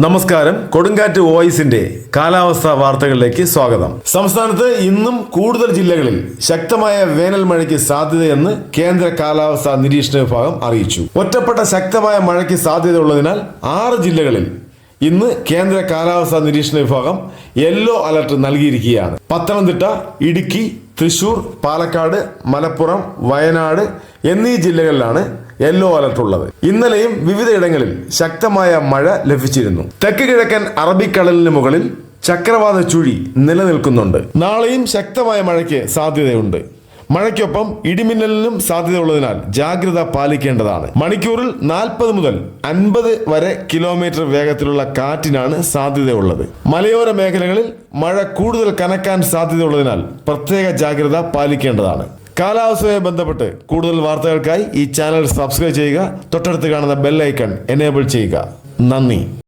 നമസ്കാരം. കൊടുങ്കാറ്റ് വോയിസിന്റെ കാലാവസ്ഥാ വാർത്തകളിലേക്ക് സ്വാഗതം. സംസ്ഥാനത്ത് ഇന്നും കൂടുതൽ ജില്ലകളിൽ ശക്തമായ വേനൽ മഴയ്ക്ക് സാധ്യതയെന്ന് കേന്ദ്ര കാലാവസ്ഥാ നിരീക്ഷണ വിഭാഗം അറിയിച്ചു. ഒറ്റപ്പെട്ട ശക്തമായ മഴയ്ക്ക് സാധ്യതയുള്ളതിനാൽ ആറ് ജില്ലകളിൽ ഇന്ന് കേന്ദ്ര കാലാവസ്ഥാ നിരീക്ഷണ വിഭാഗം യെല്ലോ അലർട്ട് നൽകിയിരിക്കുകയാണ്. പത്തനംതിട്ട ഇടുക്കി തൃശൂർ പാലക്കാട് മലപ്പുറം വയനാട് എന്നീ ജില്ലകളിലാണ് യെല്ലോ അലർട്ട് ഉള്ളത്. ഇന്നലെയും വിവിധയിടങ്ങളിൽ ശക്തമായ മഴ ലഭിച്ചിരുന്നു. തെക്ക് കിഴക്കൻ അറബിക്കടലിന് മുകളിൽ ചക്രവാത ചുഴി നിലനിൽക്കുന്നുണ്ട്. നാളെയും ശക്തമായ മഴയ്ക്ക് സാധ്യതയുണ്ട്. മഴയ്ക്കൊപ്പം ഇടിമിന്നലിനും സാധ്യതയുള്ളതിനാൽ ജാഗ്രത പാലിക്കേണ്ടതാണ്. മണിക്കൂറിൽ നാൽപ്പത് മുതൽ അൻപത് വരെ കിലോമീറ്റർ വേഗത്തിലുള്ള കാറ്റിനാണ് സാധ്യതയുള്ളത്. മലയോര മേഖലകളിൽ മഴ കൂടുതൽ കനക്കാൻ സാധ്യതയുള്ളതിനാൽ പ്രത്യേക ജാഗ്രത പാലിക്കേണ്ടതാണ്. കാലാവസ്ഥയെ ബന്ധപ്പെട്ട് കൂടുതൽ വാർത്തകൾക്കായി ഈ ചാനൽ സബ്സ്ക്രൈബ് ചെയ്യുക തൊട്ടടുത്ത് കാണുന്ന ബെല്ലൈക്കൺ എനേബിൾ ചെയ്യുക. നന്ദി.